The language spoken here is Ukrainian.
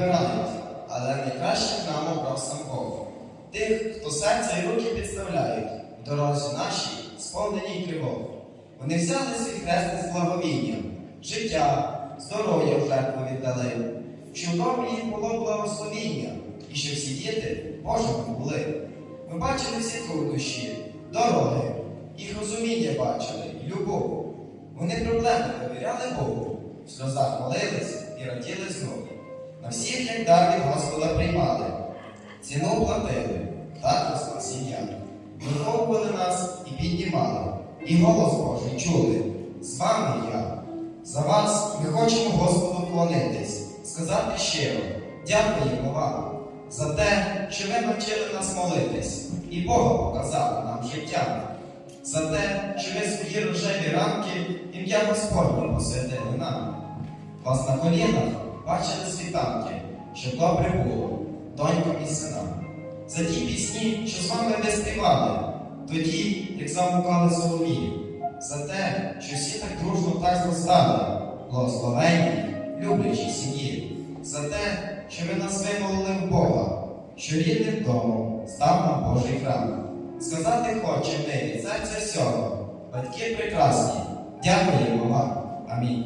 вибирають, але найкращим нам обрав сам Бог. Тих, хто серце і руки підставляють, в дорозі нашій, сповненій тривог. Вони взяли свій хрест з благовінням, життя, здоров'я в жертву віддали, що в їх було благословіння, і що всі діти Божими були. Ми бачили всі труднощі, дороги, їх розуміння бачили, любов. Вони проблеми довіряли Богу, в сльозах молились і раділи дар від Господа приймали, ціну платили, так росла сім'я. Виховували нас і піднімали, і голос Божий чули. З вами я. За вас ми хочемо Господу вклонитись, сказати щиро, дякуємо вам за те, що ви навчили нас молитись, і Бога показали нам життя, за те, що ви свої рожеві рамки ім'я Господнє посвятили нам. Вас на колінах бачили світанки, щоб добре було, донькам і синам. За ті пісні, що з вами ви співали, тоді, як замукали солові, за те, що всі так дружно так зростали, благословенні, люблячі сім'ї, за те, що ви нас вимолили в Бога, що рідним домом став нам Божий храм. Сказати хоче ми від серця всього, батьки прекрасні, дякуємо вам. Амінь.